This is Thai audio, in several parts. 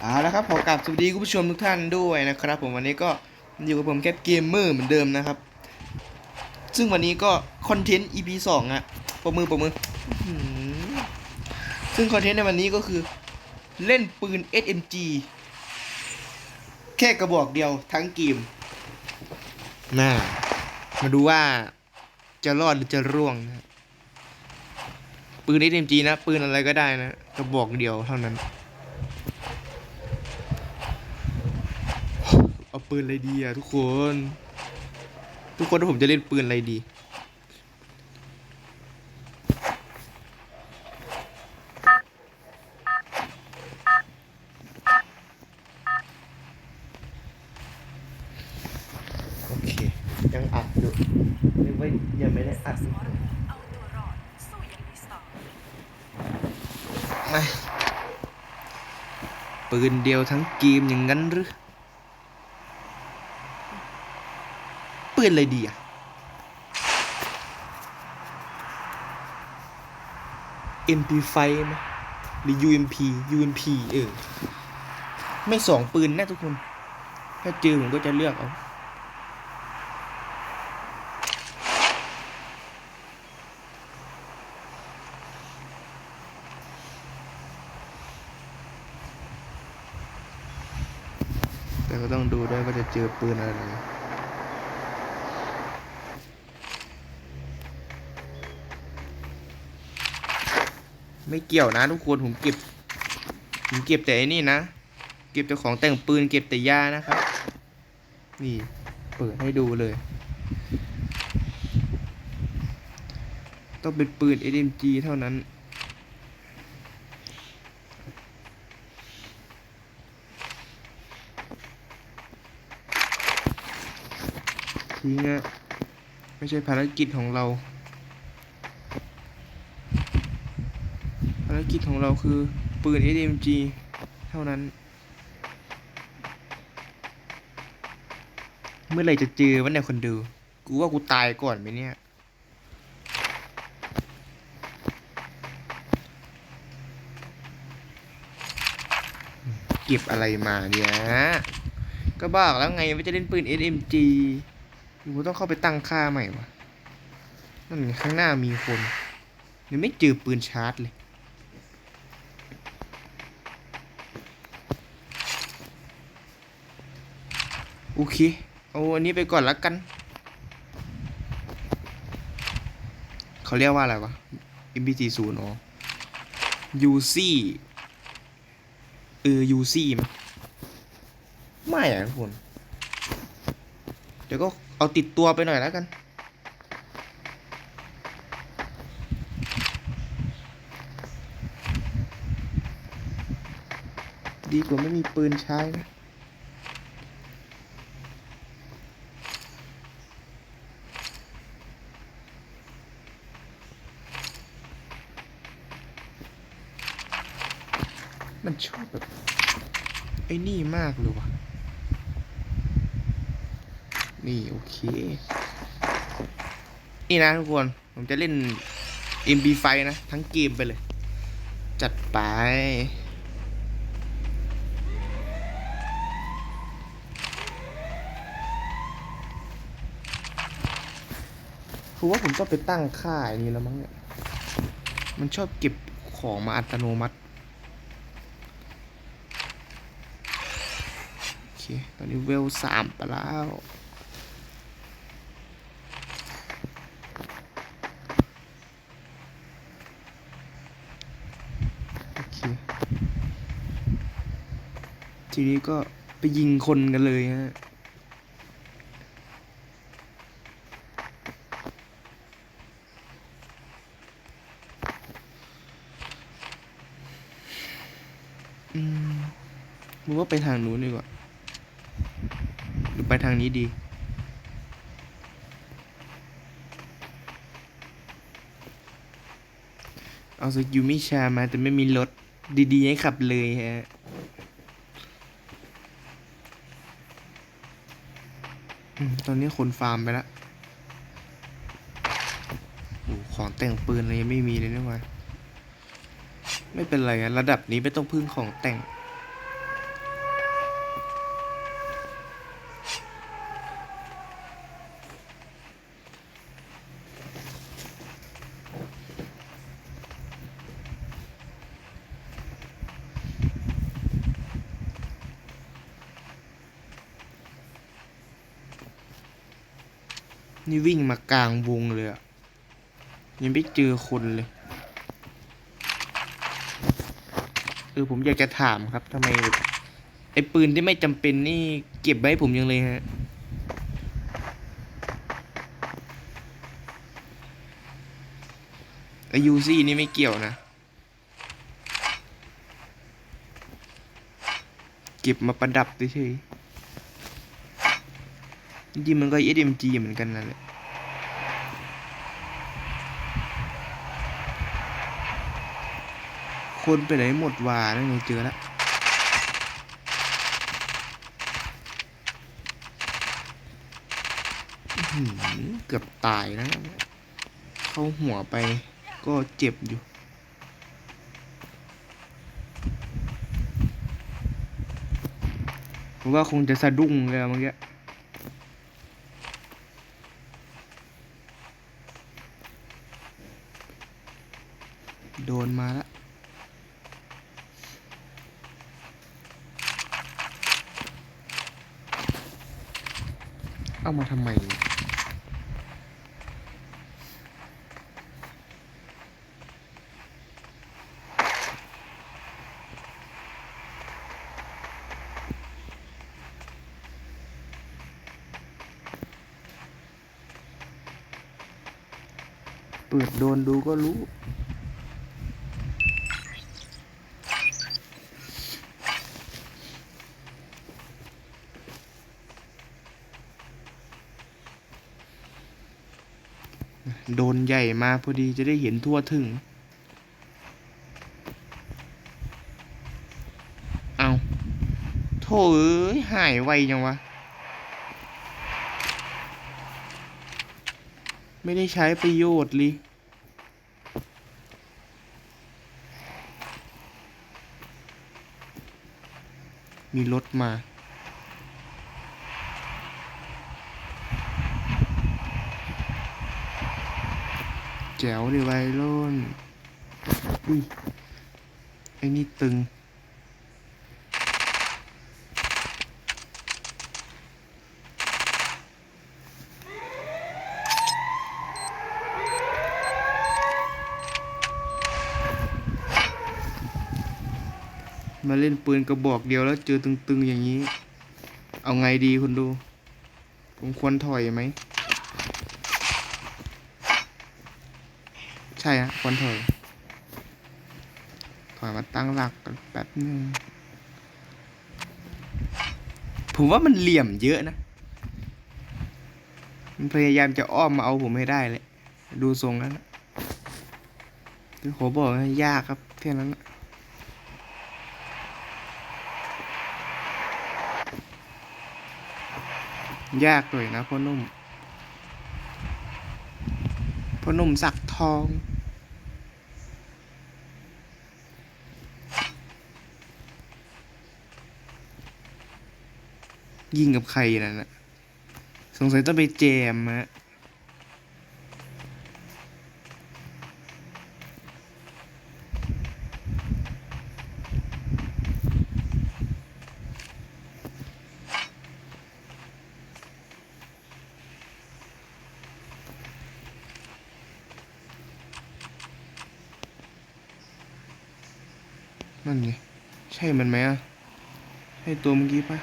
เอาละครับขอกราบสวัสดีคุณผู้ชมทุกท่านด้วยนะครับ ผมวันนี้ก็อยู่กับผมแคปเกมเมอร์เหมือนเดิมนะครับ ซึ่งวันนี้ก็คอนเทนต์ EP 2อะประมือประมืออื้อหือซึ่งคอนเทนต์ในวันนี้ก็คือ เล่นปืน SMG แค่กระบอกเดียวทั้งเกมน่ามาดูว่าจะรอดหรือจะร่วงนะปืน SMG นะ ปืนอะไรก็ได้นะ กระบอกเดียวเท่านั้น เอา ปืนอะไรดีอะทุกคน ทุกคนว่าผมจะเล่นปืนอะไรดี โอเค ยังอัดอยู่ยังไม่ยังไม่ได้อัดไมาปืนเดียวทั้งเกมอย่างนั้นหรือ ปืนอะไรดีอะ MP5 ไหมหรือ UMP UMP เออ ไม่สองปืนนะทุกคน ถ้าเจอผมก็จะเลือกเอาแต่ก็ต้องดูด้วยว่าจะเจอปืนอะไร ไม่เกี่ยวนะทุกคนผมเก็บผมเก็บแต่อ้นี่นะ เก็บแต่ของแต่งปืนเก็บแต่ยานะครับ นี่ เปิดให้ดูเลย ต้องเป็นปืน SMG เท่านั้น ทิ้งอะไม่ใช่ภารกิจของเราารกิจของเราคือปืน SMG เท่านั้น เมื่อไรจะเจอวะเนี่ยคนดู กูว่ากูตายก่อนไหมเนี่ย เก็บอะไรมาเนี่ย ก็บอกแล้วไงว่าจะเล่นปืน SMG กูต้องเข้าไปตั้งค่าใหม่วะนั่นไงข้างหน้ามีคนยังไม่เจอปืนชาร์จเลย โอเค เอาอันนี้ไปก่อนละกัน เขาเรียกว่าอะไรวะ MPG ศูนย์อ๋อ UC เออ UC มั้ยไม่อะทุกคน เดี๋ยวก็เอาติดตัวไปหน่อยแล้วกัน ดีกว่าไม่มีปืนใช้นะ มันชอบแบบ ไอ้นี่มากเลยว่ะ นี่ โอเค นี่นะทุกคน ผมจะเล่น MB5 นะ ทั้งเกมไปเลย จัดไปคือว่าผมต้องไปตั้งค่าอย่างนี้แล้วมั้งเนี่ย มันชอบเก็บของมาอัตโนมัติ โอ เคตอนนี้เวลสามไปแล้วโอเคทีนี้ก็ไปยิงคนกันเลยฮะอืมว่าไปทางนู้นดีกว่า หรือไปทางนี้ดี เอาสกิลมิชามาแต่ไม่มีรถดีๆให้ขับเลยฮะตอนนี้คนฟาร์มไปแล้วโอ้ของแต่งปืนอะไรยังไม่มีเลยนี่หว่าไม่เป็นไรอะระดับนี้ไม่ต้องพึ่งของแต่ง นี่วิ่งมากลางวงเลยอะยังไม่เจอคนเลยเออผมอยากจะถามครับทำไมไอ้ปืนที่ไม่จำเป็นนี่เก็บไว้ผมยังเลยฮะไอยูซี่นี่ไม่เกี่ยวนะ เก็บมาประดับเฉยๆ จริงมันก็ SMG เหมือนกันนั่นแหละคนไปไหนหมดวานั่นไงเจอแล้วเกือบตายนะ เข้าหัวไปก็เจ็บอยู่ ผมว่าคงจะสะดุ้งเลยเมื่อกี้ โดนมาล้วเอามาทำไมเปิดโดนดูก็รู้ ใหญ่มาพอดีจะได้เห็นทั่วถึง เอาโถเอ้ยหายไวจังวะ ไม่ได้ใช้ประโยชน์ลยมีรถมา แจ๋วดิวัยรุ่นอุ้ยไอ้นี่ตึง มาเล่นปืนกระบอกเดียวแล้วเจอตึงๆอย่างนี้ เอาไงดีคุณดู ผมควรถอยไหม ช่ฮะควรถอยถอยมาตั้งหลักกันแป๊บนึงผมว่ามันเหลี่ยมเยอะนะ มันพยายามจะอ้อมมาเอาผมให้ได้เลย ดูทรงแล้วนะคือผมบอกว่ายากครับแค่นั้นนะยากเลยนะพ่อนุ่มพ่อนุ่มสักทอง ยิงกับใครนั่นนะสงสัยต้องไปแจมฮะนั่นไงใช่มันไหมอะ ใช่ตัวเมื่อกี้ปะ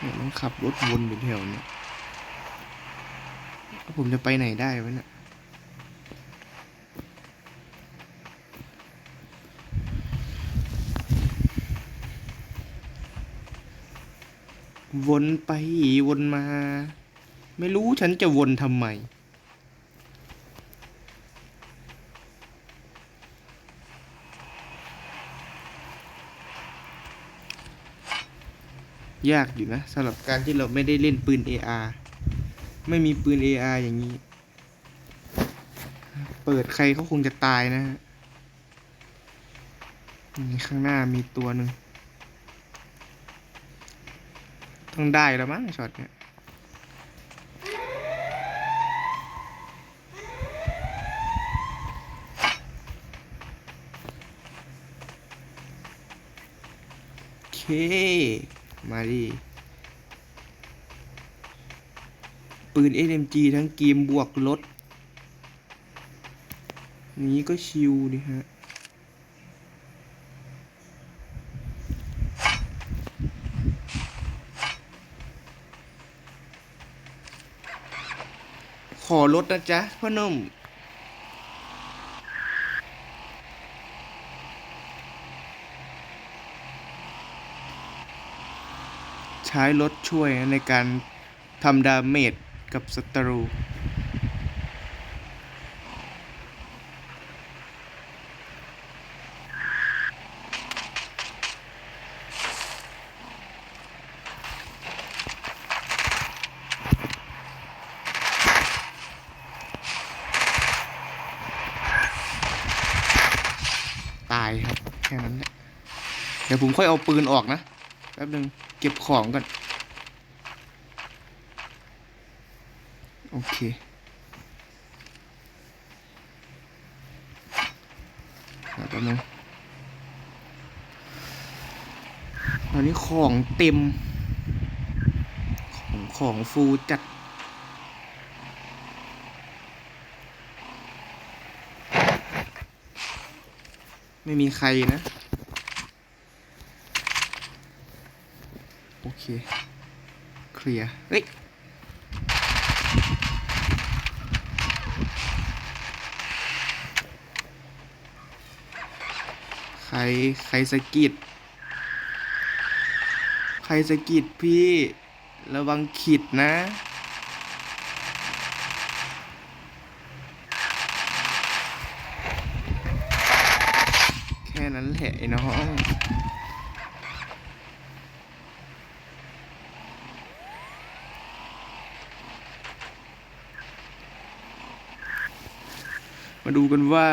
เนี่ยมัน ขับรถวนอยู่แถวเนี้ยแล้วผมจะไปไหนได้วะเนี่ยวนไปวนมา ไม่รู้ฉันจะวนทำไม ยากอยู่นะสำหรับการที่เราไม่ได้เล่นปืน AR ไม่มีปืน AR อย่างนี้ เปิดใครเขาคงจะตายนะฮะข้างหน้ามีตัวหนึ่งต้องได้แล้วมั้งช็อตเนี้ยโอเค มาดิปืน SMG ทั้งเกมบวกรถนี้ก็ชิวดิฮะ ขอรถนะจ๊ะพ่อนุ่ม ใช้รถช่วยในการทำดาเมจกับศัตรูตายครับ แค่นั้นแหละเดี๋ยวผมค่อยเอาปืนออกนะ แป๊บหนึ่ง เก็บของก่อน โอเค แป๊บนึงตอนนี้ของเต็ม ของของฟูจัดไม่มีใครนะ โอ เคเคลียร์เฮ้ยใครใครสะกิด ใครสะกิดพี่ระวังขิดนะแค่นั้นแหละไอ้น้อง มาดูกันว่า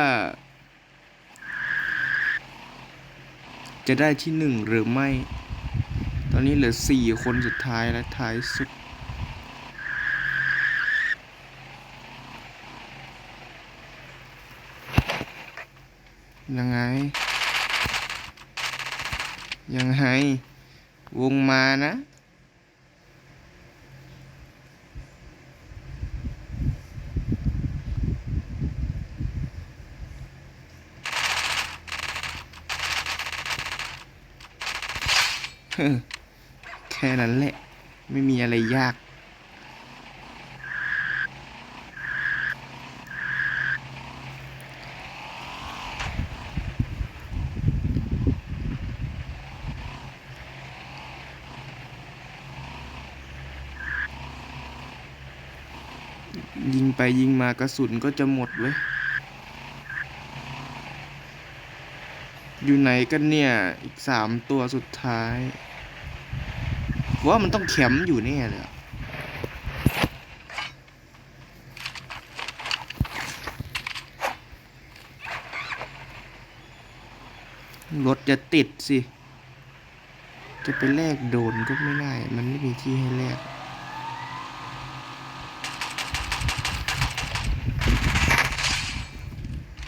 จะได้ที่หนึ่งหรือไม่ ตอนนี้เหลือสี่คนสุดท้ายและท้ายสุด ยังไง ยังไง วงมานะ แค่นั้นแหละ ไม่มีอะไรยาก ยิงไปยิงมากระสุนก็จะหมดเว้ย อยู่ไหนกันเนี่ย อีกสามตัวสุดท้ายว่ามันต้องแคมป์อยู่แน่เลยรถจะติดสิ จะไปแลกโดนก็ไม่ได้ มันไม่มีที่ให้แลก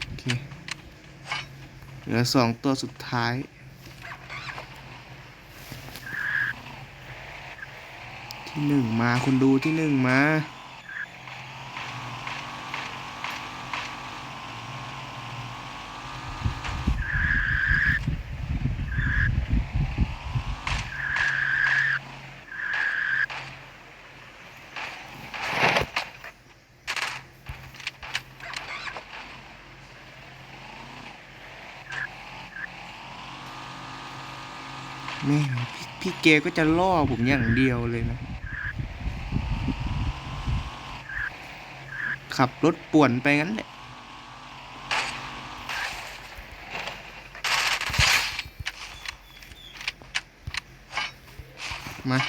โอเค เหลือสองตัวสุดท้ายที่หนึ่งมาคุณดูที่หนึ่งมา แม่พี่พี่เกก็จะล่อผมอย่างเดียวเลยนะ ขับรถป่วนไปงั้นแหละมา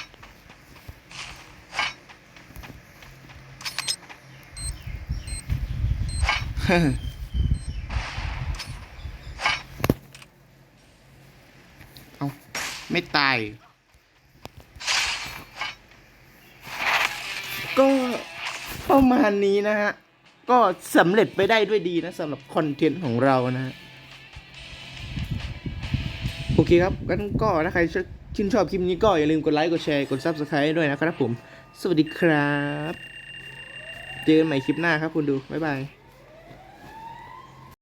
เฮ้อ เอา ไม่ตาย ก็ประมาณนี้นะฮะ ก็สำเร็จไปได้ด้วยดีนะสำหรับคอนเทนต์ของเรานะฮะ โอเคครับงั้นก็ถ้าใครชื่นชอบคลิปนี้ก็อย่าลืมกดไลค์กดแชร์กด Subscribe ด้วยนะครับผม สวัสดีครับ เจอกันใหม่คลิปหน้าครับคุณดู บ๊ายบาย